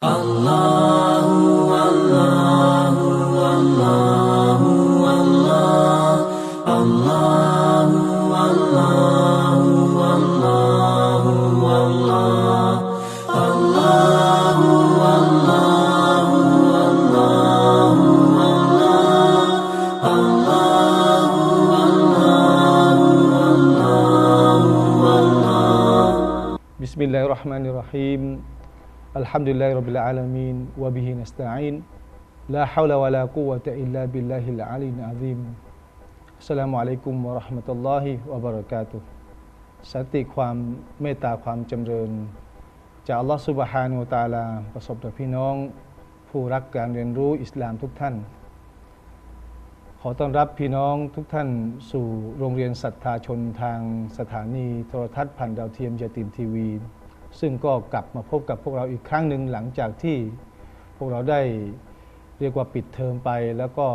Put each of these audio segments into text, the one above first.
Allah. الحمد لله رب العالمين وبه نستعين لا حول ولا قوة إلا بالله العلي العظيم السلام عليكم ورحمة الله وبركاته สันติความเมตตาความจำเริญ จากอัลลอฮฺสุบฮานูตาลา ประสบต่อพี่น้อง ผู้รักการเรียนรู้อิสลามทุกท่าน ขอต้อนรับพี่น้องทุกท่านสู่โรงเรียนศรัทธาชนทางสถานีโทรทัศน์ผ่านดาวเทียมยาติมทีวี ซึ่งก็กลับมาพบกับพวกเราอีกครั้งหนึ่งหลังจากที่พวกเราได้เรียกว่าปิดเทอมไป แล้วก็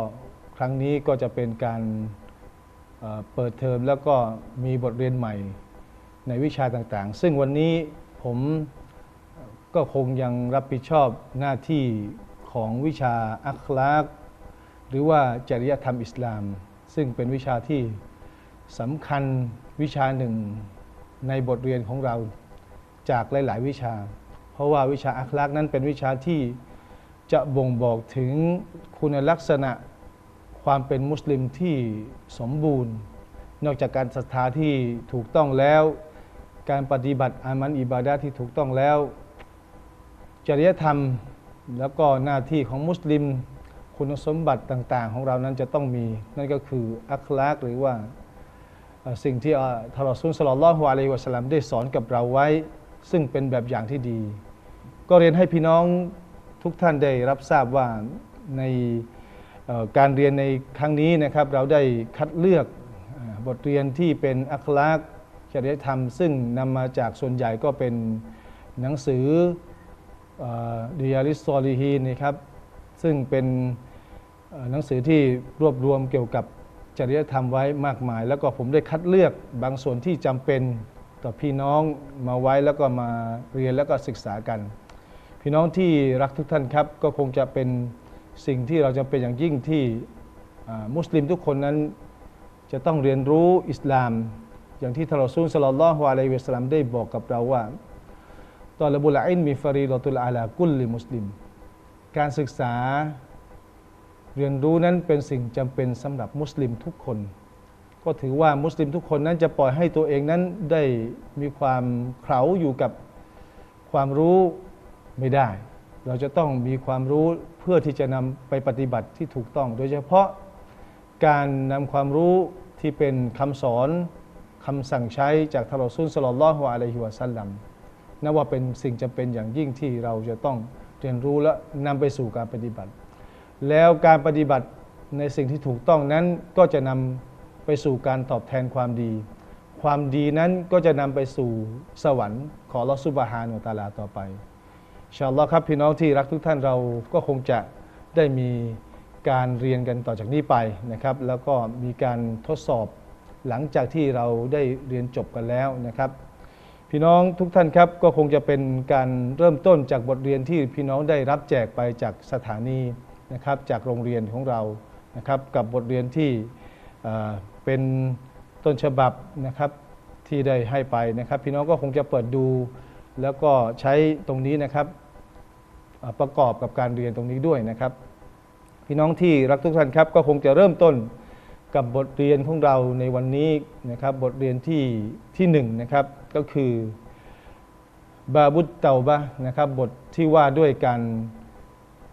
ครั้งนี้ก็จะเป็นการเปิดเทอมแล้วก็มีบทเรียนใหม่ในวิชาต่างๆ ซึ่งวันนี้ผมก็คงยังรับผิดชอบหน้าที่ของวิชาอัคลากหรือว่าจริยธรรมอิสลาม ซึ่งเป็นวิชาที่สำคัญวิชาหนึ่งในบทเรียนของเรา จากหลาย ๆ วิชา เพราะว่าวิชาอัคลักนั้นเป็นวิชาที่จะบ่งบอกถึงคุณลักษณะความเป็นมุสลิมที่สมบูรณ์ นอกจากการศรัทธาที่ถูกต้องแล้ว การปฏิบัติอามันอิบาดะห์ที่ถูกต้องแล้ว จริยธรรมแล้วก็หน้าที่ของมุสลิมคุณสมบัติต่าง ๆ ของเรานั้นจะต้องมี นั่นก็คืออัคลากหรือว่าสิ่งที่ทารอซุลสลลลลอฮุอะลัยฮิวะสลลัมได้สอนกับเราไว้ ซึ่งเป็นแบบอย่างที่ดี ก็เรียนให้พี่น้องทุกท่านได้รับทราบว่าในการเรียนในครั้งนี้นะครับเราได้คัดเลือกบทเรียนที่เป็นอัคลากจริยธรรม ซึ่งนำมาจากส่วนใหญ่ก็เป็นหนังสือดิยาริสซอลีฮีนะครับซึ่งเป็นหนังสือที่รวบรวมเกี่ยวกับจริยธรรมไว้มากมาย แล้วก็ผมได้คัดเลือกบางส่วนที่จำเป็น ต่อพี่น้องมาไว้แล้วก็มาเรียนแล้วก็ศึกษากัน พี่น้องที่รักทุกท่านครับ ก็คงจะเป็นสิ่งที่เราจะเป็นอย่างยิ่งที่มุสลิมทุกคนนั้นจะต้องเรียนรู้อิสลาม อย่างที่ทารอซูลสลลัลลอฮุอะลัยฮิวะสลลัมได้บอกกับเราว่าตอลบุลอินมีฟารีดอตุลอาลากุลลิมุสลิม การศึกษาเรียนรู้นั้นเป็นสิ่งจำเป็นสำหรับมุสลิมทุกคน ก็ถือว่ามุสลิมทุกคนนั้นจะปล่อยให้ตัวเองนั้นได้มีความเขลาอยู่กับความรู้ไม่ได้ เราจะต้องมีความรู้เพื่อที่จะนำไปปฏิบัติที่ถูกต้อง โดยเฉพาะการนำความรู้ที่เป็นคำสอนคำสั่งใช้จากทารอซุลสลลัลลอฮุอะลัยฮิวะสัลลัมนับว่าเป็นสิ่งจำเป็นอย่างยิ่งที่เราจะต้องเรียนรู้และนำไปสู่การปฏิบัติ แล้วการปฏิบัติในสิ่งที่ถูกต้องนั้นก็จะนำ ไปสู่การตอบแทนความดี ความดีนั้นก็จะนำไปสู่สวรรค์ ของอัลลอฮฺซุบฮานุตาลาต่อไปชาลอครับพี่น้องที่รักทุกท่านเราก็คงจะได้มีการเรียนกันต่อจากนี้ไปนะครับ แล้วก็มีการทดสอบหลังจากที่เราได้เรียนจบกันแล้วนะครับ พี่น้องทุกท่านครับก็คงจะเป็นการเริ่มต้นจากบทเรียนที่พี่น้องได้รับแจกไปจากสถานีนะครับจากโรงเรียนของเรานะครับกับบทเรียนที่ เป็นต้นฉบับนะครับที่ได้ให้ไปนะครับ พี่น้องก็คงจะเปิดดู แล้วก็ใช้ตรงนี้นะครับประกอบกับการเรียนตรงนี้ด้วยนะครับ พี่น้องที่รักทุกท่านครับ ก็คงจะเริ่มต้นกับบทเรียนของเราในวันนี้นะครับ บทเรียนที่ที่หนึ่งนะครับก็คือบาบุตเตาบะนะครับ บทที่ว่าด้วยการ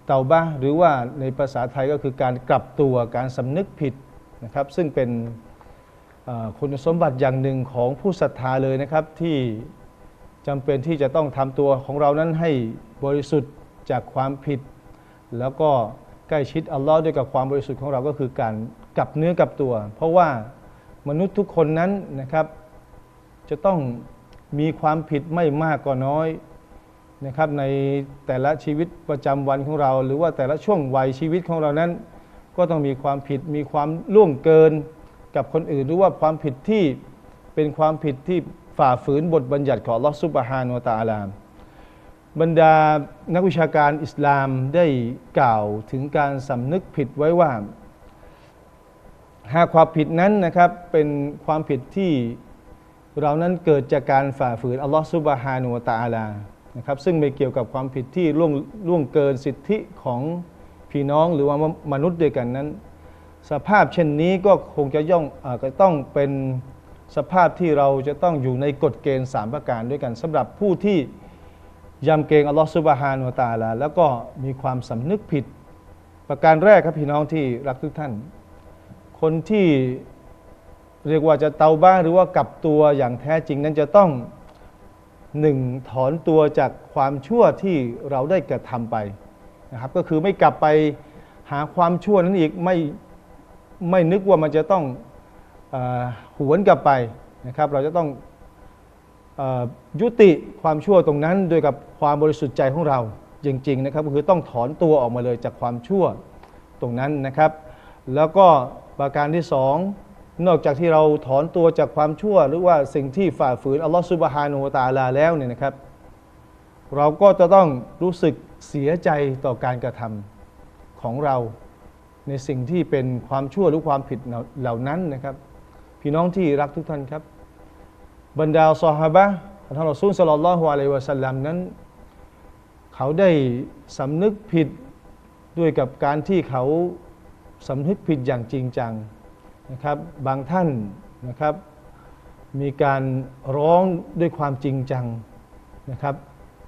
เตาบะหรือว่าในภาษาไทยก็คือการกลับตัวการสำนึกผิด นะครับ ซึ่งเป็นคุณสมบัติอย่างหนึ่งของผู้ศรัทธาเลยนะครับ ที่จำเป็นที่จะต้องทำตัวของเรานั้นให้บริสุทธิ์จากความผิด แล้วก็ใกล้ชิดอัลลอฮ์ด้วยกับความบริสุทธิ์ของเราก็คือการกลับเนื้อกลับตัว เพราะว่ามนุษย์ทุกคนนั้นนะครับ จะต้องมีความผิดไม่มากก็น้อยนะครับในแต่ละชีวิตประจำวันของเรา หรือว่าแต่ละช่วงวัยชีวิตของเรานั้น ก็ต้องมีความผิดมีความล่วงเกินกับคนอื่น หรือว่าความผิดที่เป็นความผิดที่ฝ่าฝืนบทบัญญัติของลอสุบฮานุตะอาลามบรรดานักวิชาการอิสลามได้กล่าวถึงการสำนึกผิดไว้ว่า หากความผิดนั้นนะครับเป็นความผิดที่เรานั้นเกิดจากการฝ่าฝืนอัลลอฮฺซุบฮานุวะตะอาลานะครับซึ่งไม่เกี่ยวกับความผิดที่ล่วงล่วงเกินสิทธิของ พี่น้องหรือว่ามนุษย์ด้วยกันนั้น สภาพเช่นนี้ก็คงจะย่องอาก็ต้องเป็นสภาพที่เราจะต้องอยู่ในกฎเกณฑ์สามประการด้วยกันสำหรับผู้ที่ยำเกรงอัลลอฮฺซุบฮานุวะตาลาแล้วก็มีความสำนึกผิด ประการแรกครับพี่น้องที่รักทุกท่าน คนที่เรียกว่าจะเตาบ้าหรือว่ากลับตัวอย่างแท้จริงนั้นจะต้องหนึ่งถอนตัวจากความชั่วที่เราได้กระทำไป นะครับก็คือไม่กลับไปหาความชั่วนั้นอีกไม่ไม่นึกว่ามันจะต้องอหวนกลับไปนะครับ เราจะต้องอยุติความชั่วตรงนั้นโดยกับความบริสุทธิ์ใจของเราจริงๆนะครับก็คือต้องถอนตัวออกมาเลยจากความชั่วตรงนั้นนะครับ แล้วก็ประการที่สองนอกจากที่เราถอนตัวจากความชั่ว หรือว่าสิ่งที่ฝ่าฝืนอัลลอฮฺซุบฮานุวะตาลาแล้วเนี่ยนะครับ เราก็จะต้องรู้สึก เสียใจต่อการกระทำของเราในสิ่งที่เป็นความชั่วหรือความผิดเหล่านั้นนะครับ พี่น้องที่รักทุกท่านครับ บรรดาซอฮาบะห์ท่านรอซูลสลลัลลอฮุอะลัยฮิวะสัลลัมนั้น เขาได้สำนึกผิดด้วยกับการที่เขาสำนึกผิดอย่างจริงจังนะครับ บางท่านนะครับ มีการร้องด้วยความจริงจังนะครับ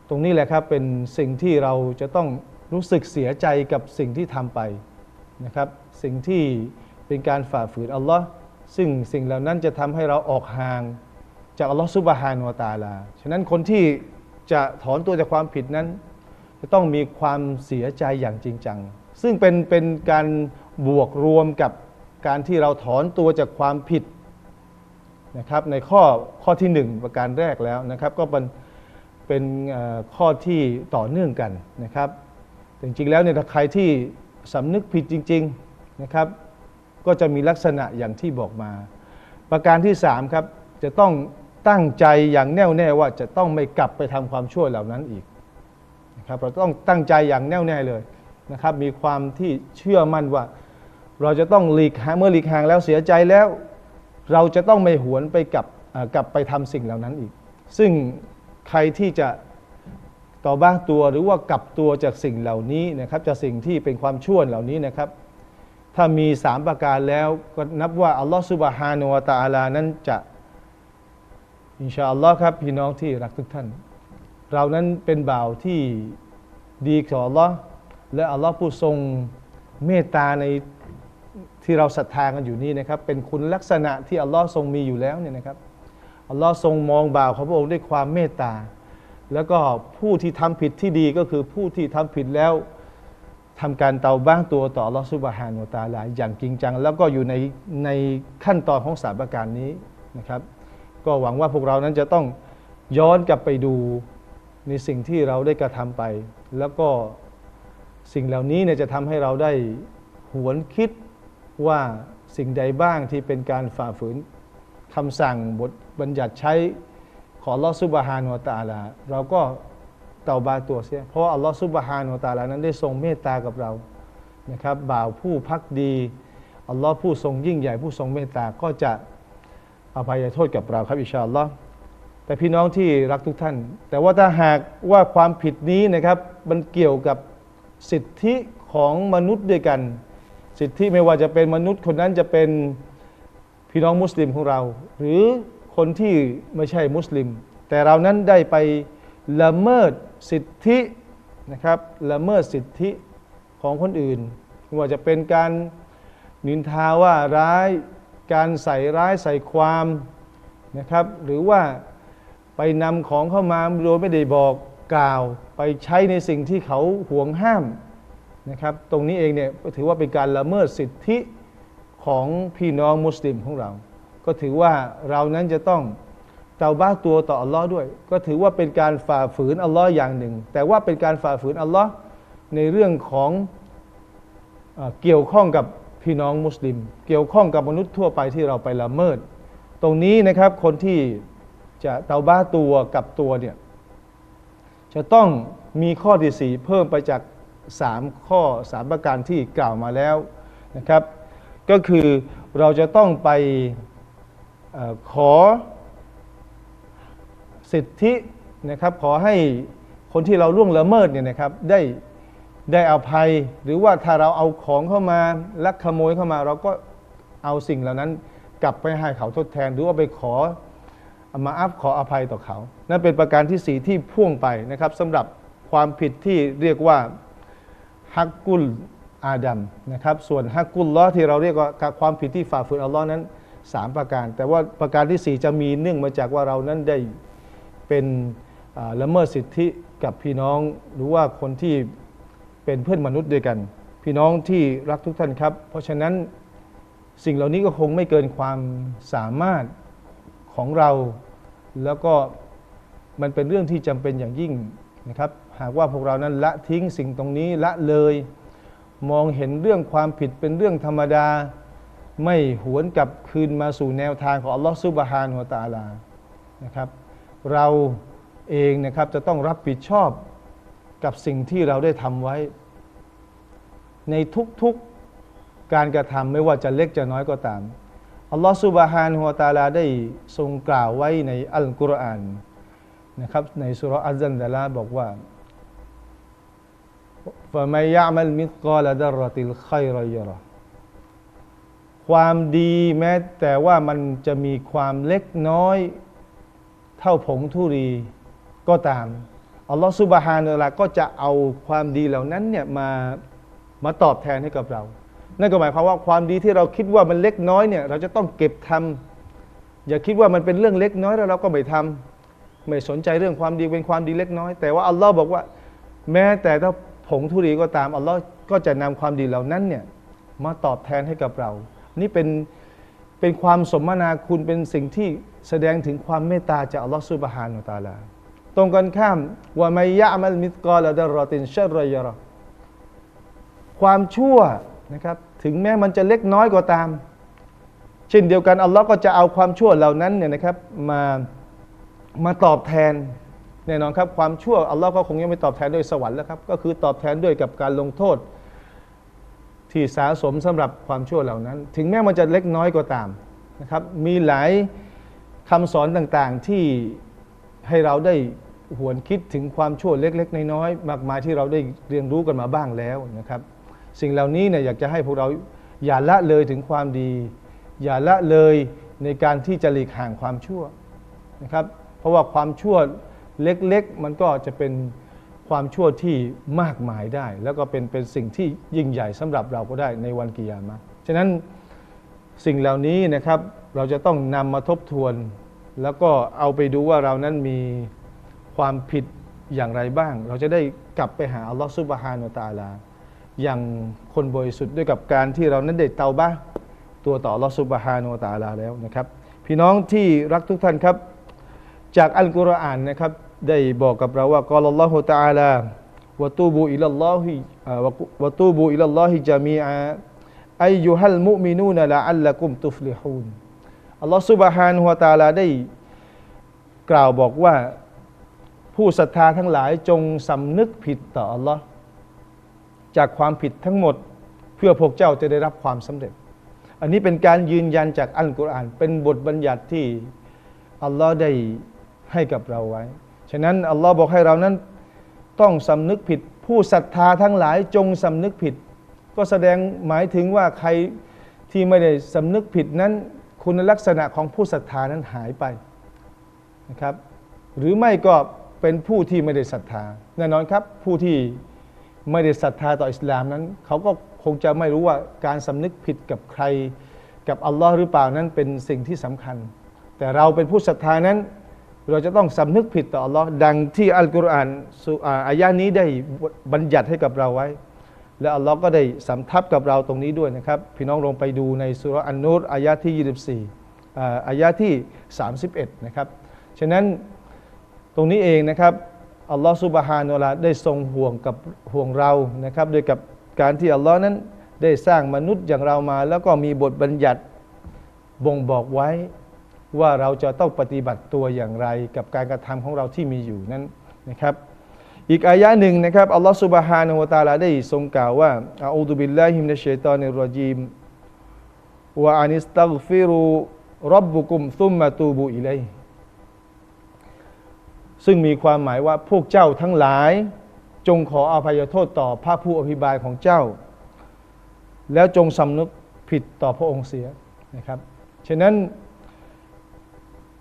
ตรงนี้แหละครับเป็นสิ่งที่เราจะต้องรู้สึกเสียใจกับสิ่งที่ทำไปนะครับ สิ่งที่เป็นการฝ่าฝืนอัลลอฮ์ซึ่งสิ่งเหล่านั้นจะทำให้เราออกห่างจากอัลลอฮ์ซุบฮานุวะตาลา ฉะนั้นคนที่จะถอนตัวจากความผิดนั้น จะต้องมีความเสียใจอย่างจริงจัง ซึ่งเป็นเป็นการบวกรวมกับการที่เราถอนตัวจากความผิดนะครับในข้อข้อที่หนึ่งประการแรกแล้วนะครับ ก็เป็น เป็นข้อที่ต่อเนื่องกันนะครับจริงๆแล้วเนี่ยถ้าใครที่สำนึกผิดจริงๆนะครับ ก็จะมีลักษณะอย่างที่บอกมา ประการที่สามครับจะต้องตั้งใจอย่างแน่วแน่ว่าจะต้องไม่กลับไปทำความชั่วเหล่านั้นอีกนะครับเราต้องตั้งใจอย่างแน่วแน่เลยนะครับมีความที่เชื่อมั่นว่า เราจะต้องหลีกเมื่อหลีกห่างแล้วเสียใจแล้ว เราจะต้องไม่หวนไปกลับกลับไปทำสิ่งเหล่านั้นอีก ซึ่ง ใครที่จะต่อบ้าตัวหรือว่ากลับตัวจากสิ่งเหล่านี้นะครับจากสิ่งที่เป็นความชั่วเหล่านี้นะครับ ถ้ามีสามประการแล้วก็นับว่าอัลลอฮฺสุบฮานุวะตาลานั้นจะอินชาอัลลอฮ์ครับพี่น้องที่รักทุกท่าน เรานั้นเป็นบ่าวที่ดีต่ออัลลอฮ์และอัลลอฮ์ผู้ทรงเมตตาในที่เราศรัทธากันอยู่นี้นะครับ เป็นคุณลักษณะที่อัลลอฮ์ทรงมีอยู่แล้วเนี่ยนะครับ อัลลอฮ์ทรงมองบ่าวของพระองค์ด้วยความเมตตา แล้วก็ผู้ที่ทำผิดที่ดีก็คือผู้ที่ทำผิดแล้วทำการเตาบ้างตัวต่อลอฮ์ซุบฮานุตาลาอย่างจริงจัง แล้วก็อยู่ในในขั้นตอนของสามประการนี้นะครับ ก็หวังว่าพวกเรานั้นจะต้องย้อนกลับไปดูในสิ่งที่เราได้กระทำไป แล้วก็สิ่งเหล่านี้เนี่ยจะทำให้เราได้หวนคิดว่าสิ่งใดบ้างที่เป็นการฝ่าฝืน คำสั่งบทบัญญัติใช้ขอลอสุบฮานุตาลา เราก็เตาบาตัวเสีย เพราะอัลลอฮฺสุบฮานุตาลานั้นได้ทรงเมตตากับเรานะครับบ่าวผู้พักดีอัลลอฮ์ผู้ทรงยิ่งใหญ่ผู้ทรงเมตตาก็จะอภัยโทษกับเราครับอิชาอัลลอฮ์แต่พี่น้องที่รักทุกท่าน แต่ว่าถ้าหากว่าความผิดนี้นะครับมันเกี่ยวกับสิทธิของมนุษย์ด้วยกัน สิทธิไม่ว่าจะเป็นมนุษย์คนนั้นจะเป็น พี่น้องมุสลิมของเรา หรือคนที่ไม่ใช่มุสลิม แต่เรานั้นได้ไปละเมิดสิทธินะครับละเมิดสิทธิของคนอื่นไม่ว่าจะเป็นการนินทาว่าร้ายการใส่ร้ายใส่ความนะครับหรือว่าไปนำของเข้ามาโดยไม่ได้บอกกล่าว ไปใช้ในสิ่งที่เขาห่วงห้ามนะครับตรงนี้เองเนี่ยถือว่าเป็นการละเมิดสิทธิ ของพี่น้องมุสลิมของเรา ก็ถือว่าเรานั้นจะต้องเตาบ้าตัวต่ออัลลอฮ์ด้วย ก็ถือว่าเป็นการฝ่าฝืนอัลลอฮ์อย่างหนึ่ง แต่ว่าเป็นการฝ่าฝืนอัลลอฮ์ในเรื่องของเอเกี่ยวข้องกับพี่น้องมุสลิม เกี่ยวข้องกับมนุษย์ทั่วไปที่เราไปละเมิด ตรงนี้นะครับคนที่จะเตาบ้าตัวกับตัวเนี่ยจะต้องมีข้อที่ 4 เพิ่มไปจาก 3 ข้อ 3 ประการที่กล่าวมาแล้วนะครับ ก็คือเราจะต้องไปอขอสิทธินะครับขอให้คนที่เราล่วงละเมิดเนี่ยนะครับได้ได้อาภัย หรือว่าถ้าเราเอาของเข้ามาลักขโมยเข้ามา เราก็เอาสิ่งเหล่านั้นกลับไปให้เขาทดแทน หรือว่าไปขอมาอัพขออภัยต่อเขา นั่นเป็นประการที่สี่ที่พ่วงไปนะครับสำหรับความผิดที่เรียกว่าฮักกุล อาดัมนะครับส่วนฮักกุลลอที่เราเรียกว่าความผิดที่ฝ่าฝืนอัลลอฮ์นั้นสามประการ แต่ว่าประการที่สี่จะมีเนื่องมาจากว่าเรานั้นได้เป็นละเมิดสิทธิกับพี่น้องหรือว่าคนที่เป็นเพื่อนมนุษย์ด้วยกัน พี่น้องที่รักทุกท่านครับ เพราะฉะนั้นสิ่งเหล่านี้ก็คงไม่เกินความสามารถของเรา แล้วก็มันเป็นเรื่องที่จำเป็นอย่างยิ่งนะครับ หากว่าพวกเรานั้นละทิ้งสิ่งตรงนี้ละเลย มองเห็นเรื่องความผิดเป็นเรื่องธรรมดา ไม่หวนกลับคืนมาสู่แนวทางของอัลลอฮฺซุบฮานะฮูวตาลานะครับ เราเองนะครับจะต้องรับผิดชอบกับสิ่งที่เราได้ทำไว้ ในทุกๆการกระทำไม่ว่าจะเล็กจะน้อยก็ตามอัลลอฮฺซุบฮานะฮูวตาลาได้ทรงกล่าวไว้ในอัลกุรอานนะครับในสุรอัลซันดะลาบอกว่า ฟะมายะมัลมิกอลดรติลไครยรความดีแม้แต่ว่ามันจะมีความเล็กน้อย เท่าผงธุรีก็ตาม อัลลอฮฺสุบฮานุลาก็จะเอาความดีเหล่านั้นเนี่ยมามาตอบแทนให้กับเรา นั่นก็หมายความว่าความดีที่เราคิดว่ามันเล็กน้อยเนี่ยเราจะต้องเก็บทำ อย่าคิดว่ามันเป็นเรื่องเล็กน้อยแล้วเราก็ไม่ทำไม่สนใจเรื่องความดีเป็นความดีเล็กน้อย แต่ว่าอัลลอฮ์บอกว่า แม้แต่ถ้า ผงธุรีก็ตามอัลลอฮ์ก็จะนำความดีเหล่านั้นเนี่ยมาตอบแทนให้กับเรา นี่เป็นเป็นความสมนาคุณเป็นสิ่งที่แสดงถึงความเมตตาจากอัลลอฮ์ซุบฮานุตาลา ตรงกันข้ามว่าไมยะมัลมิตกอลดารอตินเชรยรอความชั่วนะครับถึงแม้มันจะเล็กน้อยก็ตาม เช่นเดียวกันอัลลอฮ์ก็จะเอาความชั่วเหล่านั้นเนี่ยนะครับมามาตอบแทน แน่นอนครับความชั่วอัลลอฮ์ก็คงยังไม่ตอบแทนด้วยสวรรค์แล้วครับก็คือตอบแทนด้วยกับการลงโทษ ที่สะสมสำหรับความชั่วเหล่านั้น ถึงแม้มันจะเล็กน้อยก็ตามนะครับมีหลายคำสอนต่างๆที่ให้เราได้หวนคิดถึงความชั่วเล็ก ๆ น้อยๆมากมายที่เราได้เรียนรู้กันมาบ้างแล้วนะครับ สิ่งเหล่านี้เนี่ยอยากจะให้พวกเราอย่าละเลยถึงความดี อย่าละเลยในการที่จะหลีกห่างความชั่วนะครับ เพราะว่าความชั่ว เล็กๆ มันก็จะเป็นความชั่วที่มากมายได้ แล้วก็เป็นเป็นสิ่งที่ยิ่งใหญ่สำหรับเราก็ได้ในวันกิยามะฉะนั้นสิ่งเหล่านี้นะครับเราจะต้องนำมาทบทวน แล้วก็เอาไปดูว่าเรานั้นมีความผิดอย่างไรบ้าง เราจะได้กลับไปหาอัลลอฮฺซุบฮานุตาลา อย่างคนบริสุทธิ์ด้วยกับการที่เรานั้นได้เตาบ้าตัวต่ออัลลอฮฺซุบฮานุตาลาแล้วนะครับ พี่น้องที่รักทุกท่านครับ จากอัลกุรอานนะครับ ได้บอกกับเราว่ากอลลอฮฺตะอาลาวะตูบูอิลลอฮิวะตูบูอิลลอฮิจามีอาอายุฮัลมุมินูนละอัลละกุมตุฟลิฮูนอัลลอฮฺซุบฮานุตะอาลาได้กล่าวบอกว่าผู้ศรัทธาทั้งหลายจงสำนึกผิดต่ออัลลอฮ์จากความผิดทั้งหมดเพื่อพวกเจ้าจะได้รับความสำเร็จ อันนี้เป็นการยืนยันจากอัลกุรอาน เป็นบทบัญญัติที่อัลลอฮ์ได้ให้กับเราไว้ ฉะนั้นอัลลอฮ์บอกให้เรานั้นต้องสำนึกผิด ผู้ศรัทธาทั้งหลายจงสำนึกผิด ก็แสดงหมายถึงว่าใครที่ไม่ได้สำนึกผิดนั้น คุณลักษณะของผู้ศรัทธานั้นหายไปนะครับหรือไม่ก็เป็นผู้ที่ไม่ได้ศรัทธาแน่นอนครับผู้ที่ไม่ได้ศรัทธาต่ออิสลามนั้น เขาก็คงจะไม่รู้ว่าการสำนึกผิดกับใคร กับอัลลอฮ์หรือเปล่านั้นเป็นสิ่งที่สำคัญ แต่เราเป็นผู้ศรัทธานั้น เราจะต้องสำนึกผิดต่ออัลลอฮ์ดังที่อัลกุรอานสุอาอายะนี้ได้บัญญัติให้กับเราไว้ และอัลลอฮ์ก็ได้สำทับกับเราตรงนี้ด้วยนะครับ พี่น้องลงไปดูในสุรอันนูรอายะที่ 24อ่าอายะที่ 31 นะครับ ฉะนั้นตรงนี้เองนะครับอัลลอฮฺซุบฮานุลาได้ทรงห่วงกับห่วงเรานะครับโดยกับการที่อัลลอฮ์นั้นได้สร้างมนุษย์อย่างเรามา แล้วก็มีบทบัญญัติบ่งบอกไว้ ว่าเราจะต้องปฏิบัติตัวอย่างไร กับการกระทำของเราที่มีอยู่นั้นนะครับอีกอายะหนึ่งนะครับอัลลอฮฺสุบฮานะวะตาลาได้ทรงกล่าวว่าอูดุบิลลาฮิมินัชชัยตานิรรจีมวะอานิสตัฆฟิรุรับบุกุมซุมมาตูบุอิเลซึ่งมีความหมายว่าพวกเจ้าทั้งหลาย จงขออภัยโทษต่อพระผู้อภิบาลของเจ้า แล้วจงสำนึกผิดต่อพระองค์เสียนะครับฉะนั้น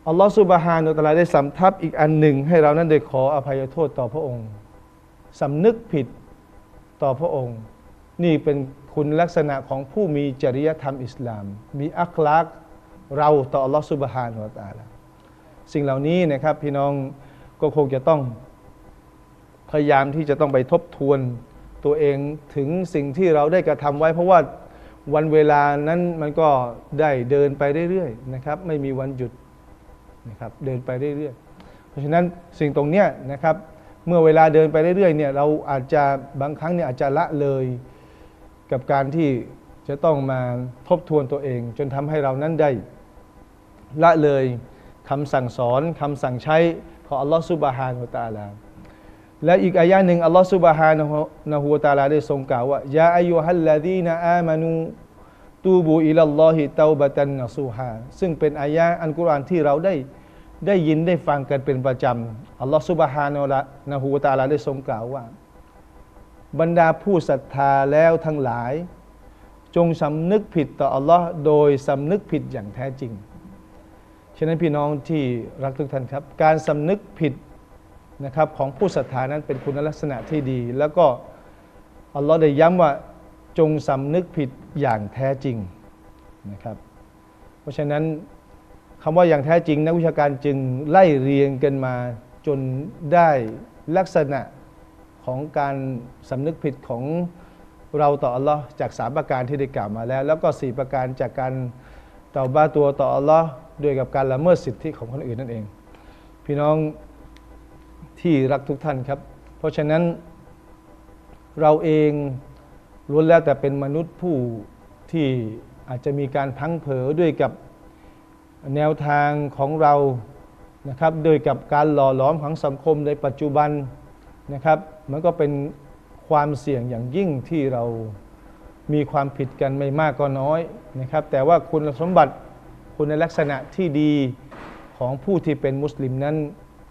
อัลลอฮฺสุบฮานุตะลาได้สำทับอีกอันหนึ่ง ให้เรานั้นได้ขออภัยโทษต่อพระองค์สำนึกผิดต่อพระองค์ นี่เป็นคุณลักษณะของผู้มีจริยธรรมอิสลาม มีอัคลักษ์เราต่ออัลลอฮฺสุบฮานุตะลาสิ่งเหล่านี้นะครับพี่น้องก็คงจะต้องพยายามที่จะต้องไปทบทวนตัวเองถึงสิ่งที่เราได้กระทำไว้ เพราะว่าวันเวลานั้นมันก็ได้เดินไปเรื่อยๆนะครับ ไม่มีวันหยุด นะครับเดินไปเรื่อยๆ เพราะฉะนั้นสิ่งตรงเนี้ยนะครับเมื่อเวลาเดินไปเรื่อยๆเนี่ยเราอาจจะบางครั้งเนี่ยอาจจะละเลยกับการที่จะต้องมาทบทวนตัวเอง จนทำให้เรานั้นได้ละเลยคำสั่งสอนคำสั่งใช้ของอัลลอฮฺสุบฮานุตาลาและอีกอายะหนึ่งอัลลอฮฺสุบฮานะฮูวะตาลาได้ทรงกล่าวว่ายาอายุฮัลลาดีนอามานู ตูบูอิลลอฮิเตาบะตันนสูฮาซึ่งเป็นอายะอันกุรอานที่เราได้ได้ยินได้ฟังกันเป็นประจำอัลลอฮฺสุบฮานะฮูวะตาลาได้ทรงกล่าวว่า บรรดาผู้ศรัทธาแล้วทั้งหลาย จงสำนึกผิดต่ออัลลอฮ์โดยสำนึกผิดอย่างแท้จริง ฉะนั้นพี่น้องที่รักทุกท่านครับ การสำนึกผิดนะครับของผู้ศรัทธานั้นเป็นคุณลักษณะที่ดี แล้วก็อัลลอฮ์ได้ย้ำว่า จงสำนึกผิดอย่างแท้จริงนะครับ เพราะฉะนั้นคำว่าอย่างแท้จริงนักวิชาการจึงไล่เรียงกันมาจนได้ลักษณะของการสำนึกผิดของเราต่ออัลลอฮ์จากสามประการที่ได้กล่าวมาแล้ว แล้วก็สี่ประการจากการเตาบ้าตัวต่ออัลลอฮ์ด้วยกับการละเมิดสิทธิของคนอื่นนั่นเอง พี่น้องที่รักทุกท่านครับ เพราะฉะนั้นเราเอง ล้วนแล้วแต่เป็นมนุษย์ผู้ที่อาจจะมีการพังเผลอด้วยกับแนวทางของเรานะครับโดยกับการหล่อหลอมของสังคมในปัจจุบันนะครับ มันก็เป็นความเสี่ยงอย่างยิ่งที่เรามีความผิดกันไม่มากก็น้อยนะครับ แต่ว่าคุณสมบัติคุณลักษณะที่ดีของผู้ที่เป็นมุสลิมนั้น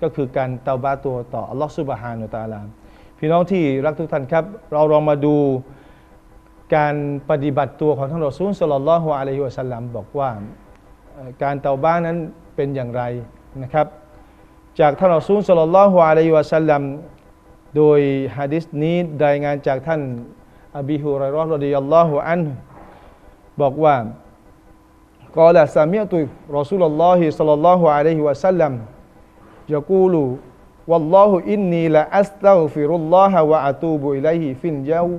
ก็คือการเตาบาตัวต่ออัลลอฮฺสุบฮานุตาลาพี่น้องที่รักทุกท่านครับ เราลองมาดู การปฏิบัติตัวของท่านรอซูลสลลัลฮุอะลัยฮิวะสัลลัมบอกว่าการเตาบ้านั้นเป็นอย่างไรนะครับ จากท่านรอซูลสลลัลฮุอะลัยฮิวะสัลลัมโดยฮะดิษนี้รายงานจากท่านอบีฮุไรรอฮ์รดิยัลลอฮุอันบอกว่ากอละสามีตุรอซูลลอฮิสัลลัลลอฮุอะลัยฮิวะสัลลัมยะกูลูวัลลอฮุอินนีละอัสตัฟิรุลลอฮะวะอะตูบุอิลัยฟินยาว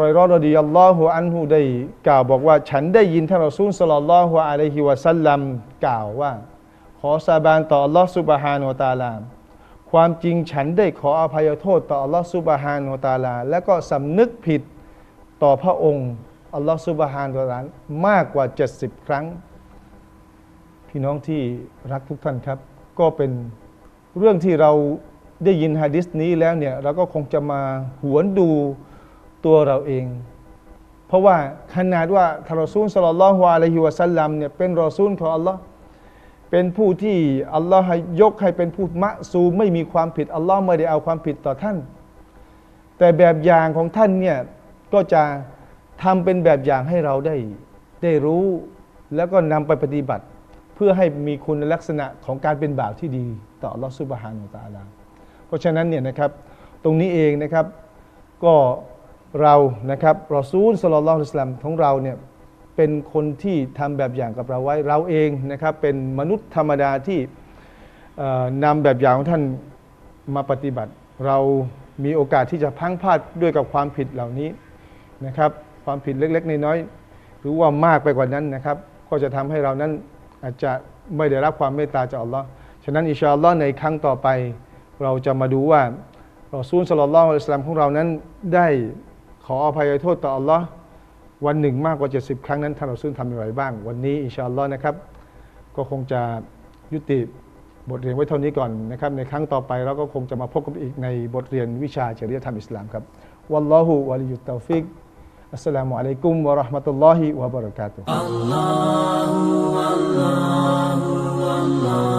ไรรอรดิยัลลอฮุอันฮุได้กล่าวบอกว่าฉันได้ยินท่านรอซูลสลลลลอฮุอะลัยฮิวะสัลลัมกล่าวว่า ขอสาบานต่ออัลลอฮ์ซุบฮานุตาลาความจริงฉันได้ขออภัยโทษต่ออัลลอฮ์ซุบฮานุตาลา และก็สำนึกผิดต่อพระองค์อัลลอฮ์ซุบฮานุตาลามากกว่า 70 ครั้ง พี่น้องที่รักทุกท่านครับ ก็เป็นเรื่องที่เราได้ยินฮะดิษนี้แล้วเนี่ยเราก็คงจะมาหวนดูตัวเราเอง เพราะว่าขนาดว่าทารซูลสลลลฮุอะลัยฮิวะสัลลัมเนี่ยเป็นรอซูลของอัลลอฮ์เป็นผู้ที่อัลลอฮ์ยกให้เป็นผู้มะซูไม่มีความผิดอัลลอฮ์ไม่ได้เอาความผิดต่อท่าน แต่แบบอย่างของท่านเนี่ยก็จะทำเป็นแบบอย่างให้เราได้ได้รู้ แล้วก็นำไปปฏิบัติ เพื่อให้มีคุณลักษณะของการเป็นบ่าวที่ดีต่ออัลอฮ์ซุบฮานุตะอาลา เพราะฉะนั้นเนี่ยนะครับตรงนี้เองนะครับก็เรานะครับรอซูลสลลลอฮุอะลัยฮิวะซัลลัมของเราเนี่ยเป็นคนที่ทำแบบอย่างกับเราไว้เราเองนะครับเป็นมนุษย์ธรรมดาที่เอ่อนำแบบอย่างของท่านมาปฏิบัติ เรามีโอกาสที่จะพังพลาดด้วยกับความผิดเหล่านี้นะครับ ความผิดเล็กๆน้อยๆหรือว่ามากไปกว่านั้นนะครับ ก็จะทำให้เรานั้น อาจจะไม่ได้รับความเมตตาจากอัลลอฮ์ฉะนั้นอิชาอัลลอฮ์ในครั้งต่อไป เราจะมาดูว่ารอซูลสลลลอฮุอะลัยฮิวะซัลลัมของเรานั้นได้ขออภัยโทษต่ออัลลอฮ์วันหนึ่งมากกว่า 70 ครั้งนั้นท่านเราซึ่งทำอย่างไรบ้าง วันนี้อิชาอัลลอฮ์นะครับ ก็คงจะยุติบทเรียนไว้เท่านี้ก่อนนะครับ ในครั้งต่อไปเราก็คงจะมาพบกันอีกในบทเรียนวิชาจริยธรรมอิสลามครับ วัลลอฮุวะลิยุตตาฟิก Assalamualaikum warahmatullahi wabarakatuh. Allahu Allahu Allah.